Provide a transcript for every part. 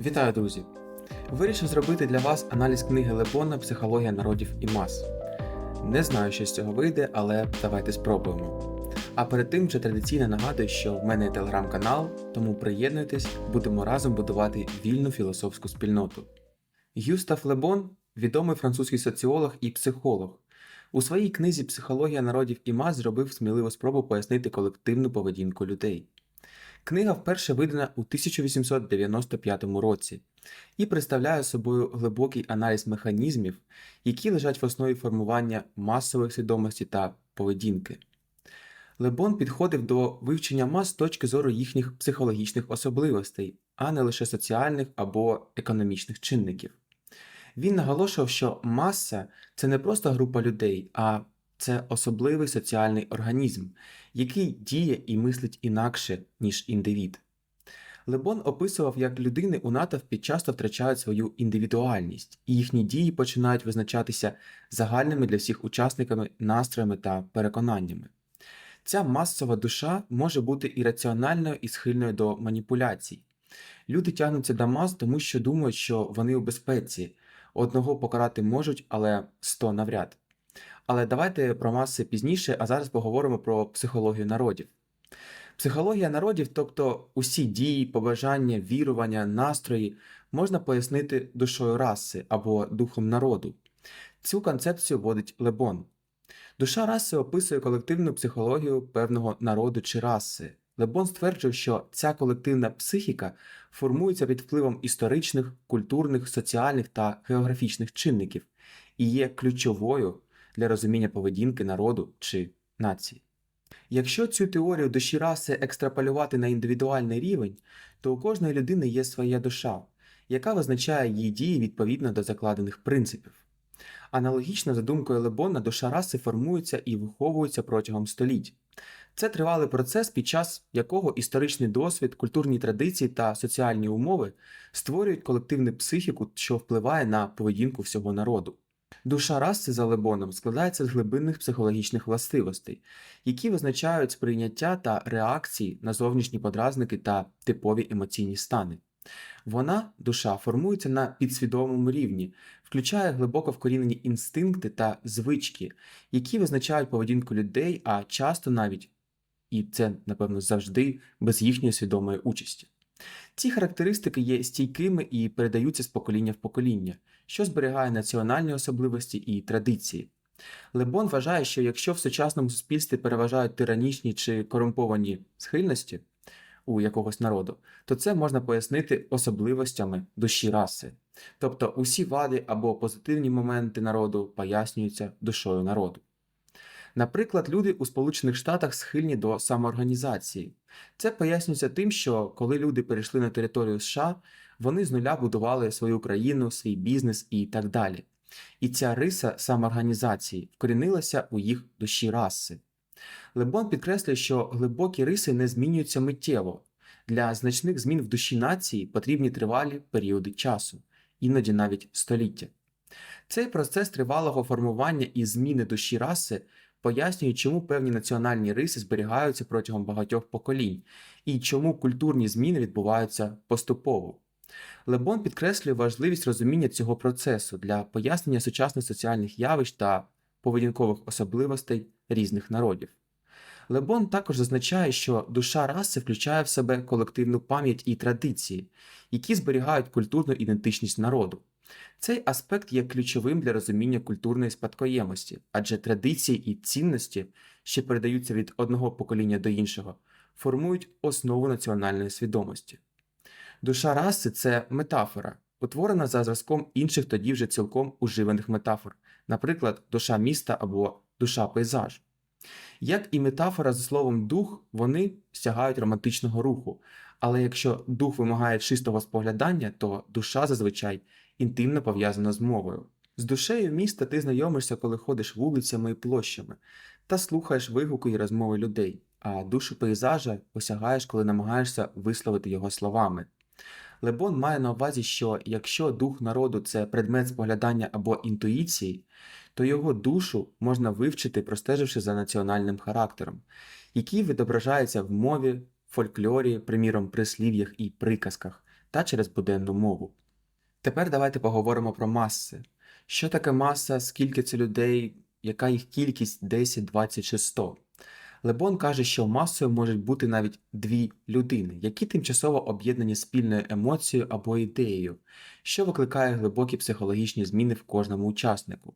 Вітаю, друзі! Вирішив зробити для вас аналіз книги Лебона Психологія народів і мас. Не знаю, що з цього вийде, але давайте спробуємо. А перед тим вже традиційно нагадую, що в мене є телеграм-канал, тому приєднуйтесь, будемо разом будувати вільну філософську спільноту. Гюстав Лебон відомий французький соціолог і психолог. У своїй книзі Психологія народів і мас зробив сміливу спробу пояснити колективну поведінку людей. Книга вперше видана у 1895 році і представляє собою глибокий аналіз механізмів, які лежать в основі формування масових свідомості та поведінки. Лебон підходив до вивчення мас з точки зору їхніх психологічних особливостей, а не лише соціальних або економічних чинників. Він наголошував, що маса це не просто група людей, а це особливий соціальний організм, який діє і мислить інакше, ніж індивід. Лебон описував, як людини у натовпі часто втрачають свою індивідуальність, і їхні дії починають визначатися загальними для всіх учасниками настроями та переконаннями. Ця масова душа може бути ірраціональною і схильною до маніпуляцій. Люди тягнуться до мас, тому що думають, що вони у безпеці, одного покарати можуть, але сто навряд. Але давайте про маси пізніше, а зараз поговоримо про психологію народів. Психологія народів, тобто усі дії, побажання, вірування, настрої, можна пояснити душою раси або духом народу. Цю концепцію вводить Лебон. Душа раси описує колективну психологію певного народу чи раси. Лебон стверджує, що ця колективна психіка формується під впливом історичних, культурних, соціальних та географічних чинників і є ключовою для розуміння поведінки народу чи нації. Якщо цю теорію душі раси екстраполювати на індивідуальний рівень, то у кожної людини є своя душа, яка визначає її дії відповідно до закладених принципів. Аналогічно за думкою Лебона, душа раси формується і виховується протягом століть. Це тривалий процес, під час якого історичний досвід, культурні традиції та соціальні умови створюють колективну психіку, що впливає на поведінку всього народу. Душа раси за Лебоном складається з глибинних психологічних властивостей, які визначають сприйняття та реакції на зовнішні подразники та типові емоційні стани. Вона, душа, формується на підсвідомому рівні, включає глибоко вкорінені інстинкти та звички, які визначають поведінку людей, а часто навіть, і це, напевно, завжди без їхньої свідомої участі. Ці характеристики є стійкими і передаються з покоління в покоління, що зберігає національні особливості і традиції. Лебон вважає, що якщо в сучасному суспільстві переважають тиранічні чи корумповані схильності у якогось народу, то це можна пояснити особливостями душі раси. Тобто усі вади або позитивні моменти народу пояснюються душою народу. Наприклад, люди у Сполучених Штатах схильні до самоорганізації. Це пояснюється тим, що коли люди перейшли на територію США, вони з нуля будували свою країну, свій бізнес і так далі. І ця риса самоорганізації вкорінилася у їх душі раси. Лебон підкреслює, що глибокі риси не змінюються миттєво. Для значних змін в душі нації потрібні тривалі періоди часу, іноді навіть століття. Цей процес тривалого формування і зміни душі раси пояснює, чому певні національні риси зберігаються протягом багатьох поколінь і чому культурні зміни відбуваються поступово. Лебон підкреслює важливість розуміння цього процесу для пояснення сучасних соціальних явищ та поведінкових особливостей різних народів. Лебон також зазначає, що душа раси включає в себе колективну пам'ять і традиції, які зберігають культурну ідентичність народу. Цей аспект є ключовим для розуміння культурної спадкоємості, адже традиції і цінності, що передаються від одного покоління до іншого, формують основу національної свідомості. Душа раси це метафора, утворена за зразком інших тоді вже цілком уживаних метафор, наприклад, душа міста або душа пейзажу. Як і метафора за словом дух, вони сягають романтичного руху, але якщо дух вимагає чистого споглядання, то душа зазвичай інтимно пов'язана з мовою. З душею міста ти знайомишся, коли ходиш вулицями і площами, та слухаєш вигуки і розмови людей, а душу пейзажа осягаєш, коли намагаєшся висловити його словами. Лебон має на увазі, що якщо дух народу це предмет споглядання або інтуїції, то його душу можна вивчити, простеживши за національним характером, який відображається в мові, фольклорі, приміром, прислів'ях і приказках, та через буденну мову. Тепер давайте поговоримо про маси. Що таке маса, скільки це людей, яка їх кількість 10, 20 чи 100? Лебон каже, що масою можуть бути навіть дві людини, які тимчасово об'єднані спільною емоцією або ідеєю, що викликає глибокі психологічні зміни в кожному учаснику.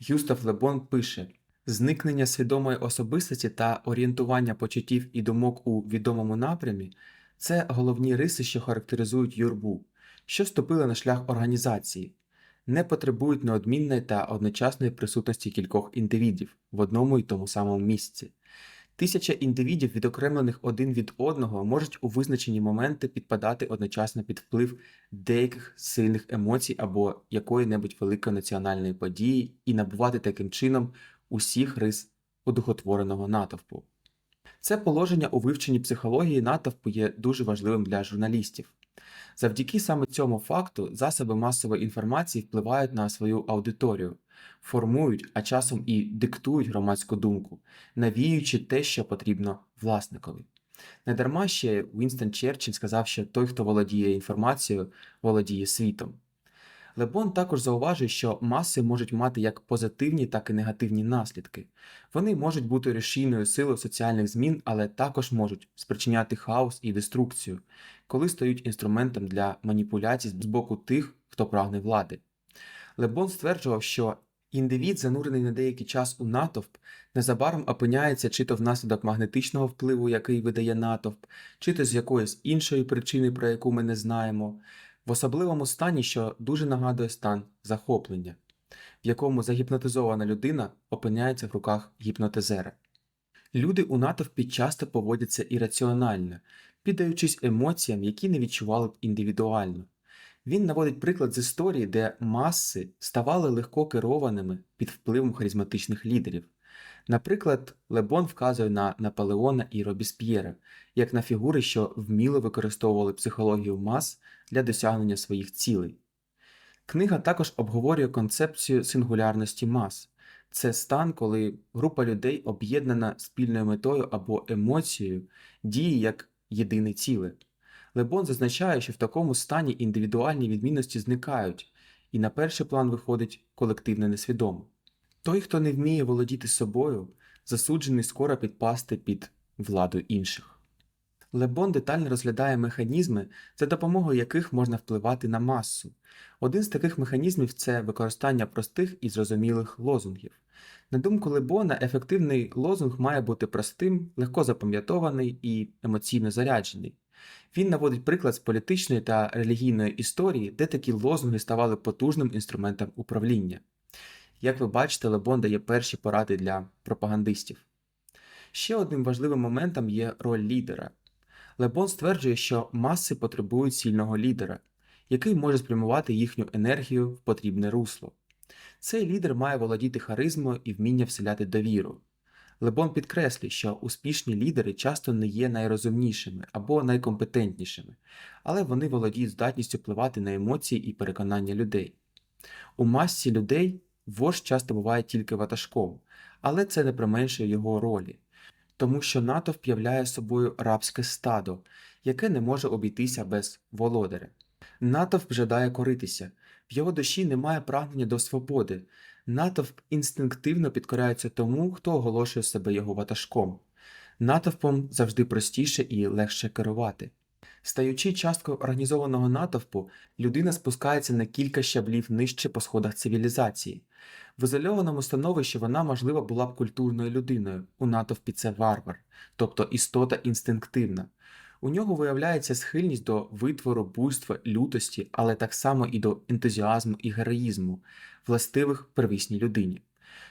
Юстав Лебон пише: зникнення свідомої особистості та орієнтування почуттів і думок у відомому напрямі це головні риси, що характеризують юрбу, що ступили на шлях організації, не потребують неодмінної та одночасної присутності кількох індивідів в одному і тому самому місці. Тисяча індивідів, відокремлених один від одного, можуть у визначені моменти підпадати одночасно під вплив деяких сильних емоцій або якої-небудь великої національної події і набувати таким чином усіх рис одухотвореного натовпу. Це положення у вивченні психології натовпу є дуже важливим для журналістів. Завдяки саме цьому факту засоби масової інформації впливають на свою аудиторію, формують, а часом і диктують громадську думку, навіюючи те, що потрібно власникові. Недарма ще Вінстон Черчилль сказав, що той, хто володіє інформацією, володіє світом. Лебон також зауважує, що маси можуть мати як позитивні, так і негативні наслідки. Вони можуть бути рушійною силою соціальних змін, але також можуть спричиняти хаос і деструкцію, коли стають інструментом для маніпуляцій з боку тих, хто прагне влади. Лебон стверджував, що індивід, занурений на деякий час у натовп, незабаром опиняється чи то внаслідок магнетичного впливу, який видає натовп, чи то з якоїсь іншої причини, про яку ми не знаємо, в особливому стані, що дуже нагадує стан захоплення, в якому загіпнотизована людина опиняється в руках гіпнотизера. Люди у натовпі часто поводяться ірраціонально, піддаючись емоціям, які не відчували б індивідуально. Він наводить приклад з історії, де маси ставали легко керованими під впливом харизматичних лідерів. Наприклад, Лебон вказує на Наполеона і Робісп'єра як на фігури, що вміло використовували психологію мас для досягнення своїх цілей. Книга також обговорює концепцію сингулярності мас. Це стан, коли група людей об'єднана спільною метою або емоцією, діє як єдине ціле. Лебон зазначає, що в такому стані індивідуальні відмінності зникають, і на перший план виходить колективне несвідоме. Той, хто не вміє володіти собою, засуджений скоро підпасти під владу інших. Лебон детально розглядає механізми, за допомогою яких можна впливати на масу. Один з таких механізмів це використання простих і зрозумілих лозунгів. На думку Лебона, ефективний лозунг має бути простим, легко запам'ятований і емоційно заряджений. Він наводить приклад з політичної та релігійної історії, де такі лозунги ставали потужним інструментом управління. Як ви бачите, Лебон дає перші поради для пропагандистів. Ще одним важливим моментом є роль лідера. Лебон стверджує, що маси потребують сильного лідера, який може спрямувати їхню енергію в потрібне русло. Цей лідер має володіти харизмою і вміння вселяти довіру. Лебон підкреслює, що успішні лідери часто не є найрозумнішими або найкомпетентнішими, але вони володіють здатністю впливати на емоції і переконання людей. У масі людей вождь часто буває тільки ватажком, але це не применшує його ролі, тому що натовп являє собою рабське стадо, яке не може обійтися без володаря. Натовп жадає коритися, в його душі немає прагнення до свободи. Натовп інстинктивно підкоряється тому, хто оголошує себе його ватажком. Натовпом завжди простіше і легше керувати. Стаючи часткою організованого натовпу, людина спускається на кілька щаблів нижче по сходах цивілізації. В ізольованому становищі вона, можливо, була б культурною людиною, у натовпі це варвар, тобто істота інстинктивна. У нього виявляється схильність до витвору, буйства, лютості, але так само і до ентузіазму і героїзму, властивих первісній людині,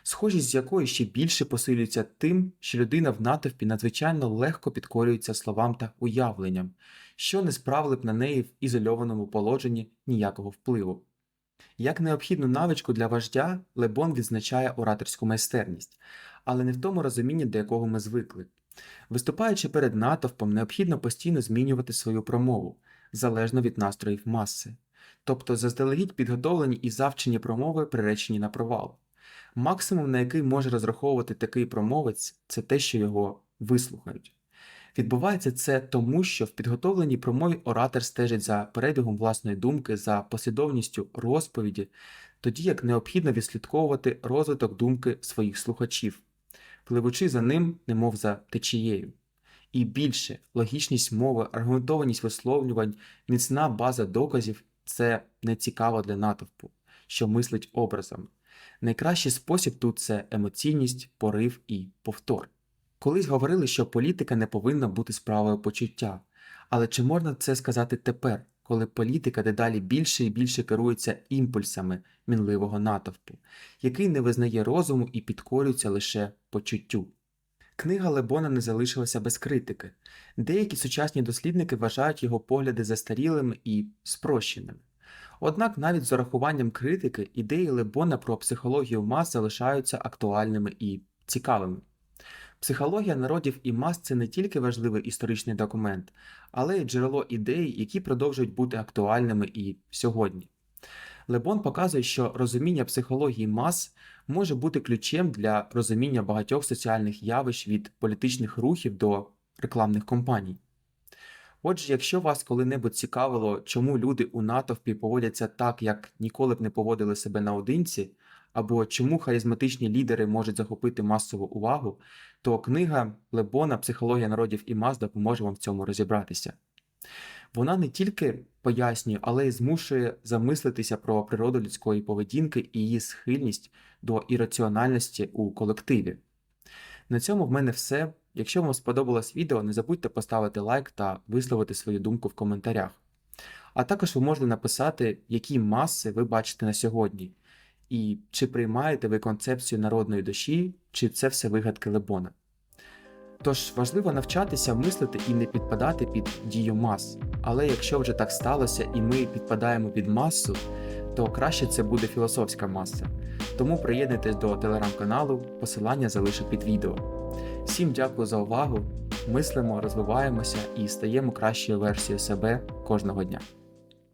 схожість з якою ще більше посилюється тим, що людина в натовпі надзвичайно легко підкорюється словам та уявленням, що не справили б на неї в ізольованому положенні ніякого впливу. Як необхідну навичку для вождя, Лебон відзначає ораторську майстерність, але не в тому розумінні, до якого ми звикли. Виступаючи перед натовпом, необхідно постійно змінювати свою промову залежно від настроїв маси, тобто заздалегідь підготовлені і завчені промови приречені на провал. Максимум, на який може розраховувати такий промовець, це те, що його вислухають. Відбувається це тому, що в підготовленій промові оратор стежить за перебігом власної думки, за послідовністю розповіді, тоді як необхідно відслідковувати розвиток думки своїх слухачів, пливучи за ним, немов за течією. І більше логічність мови, аргументованість висловлювань, міцна база доказів це не цікаво для натовпу, що мислить образами. Найкращий спосіб тут це емоційність, порив і повтор. Колись говорили, що політика не повинна бути справою почуття. Але чи можна це сказати тепер, коли політика дедалі більше і більше керується імпульсами мінливого натовпу, який не визнає розуму і підкорюється лише почуттю? Книга Лебона не залишилася без критики. Деякі сучасні дослідники вважають його погляди застарілими і спрощеними. Однак навіть з урахуванням критики ідеї Лебона про психологію мас залишаються актуальними і цікавими. Психологія народів і мас це не тільки важливий історичний документ, але й джерело ідей, які продовжують бути актуальними і сьогодні. Лебон показує, що розуміння психології мас може бути ключем для розуміння багатьох соціальних явищ від політичних рухів до рекламних кампаній. Отже, якщо вас коли-небудь цікавило, чому люди у натовпі поводяться так, як ніколи б не поводили себе наодинці, або чому харизматичні лідери можуть захопити масову увагу, то книга Лебона Психологія народів і мас допоможе вам в цьому розібратися. Вона не тільки пояснює, але й змушує замислитися про природу людської поведінки і її схильність до ірраціональності у колективі. На цьому в мене все. Якщо вам сподобалось відео, не забудьте поставити лайк та висловити свою думку в коментарях. А також ви можете написати, які маси ви бачите на сьогодні, і чи приймаєте ви концепцію народної душі, чи це все вигадки Лебона. Тож важливо навчатися мислити і не підпадати під дію мас. Але якщо вже так сталося і ми підпадаємо під масу, то краще це буде філософська маса. Тому приєднуйтесь до телеграм-каналу, посилання залишу під відео. Всім дякую за увагу! Мислимо, розвиваємося і стаємо кращою версією себе кожного дня.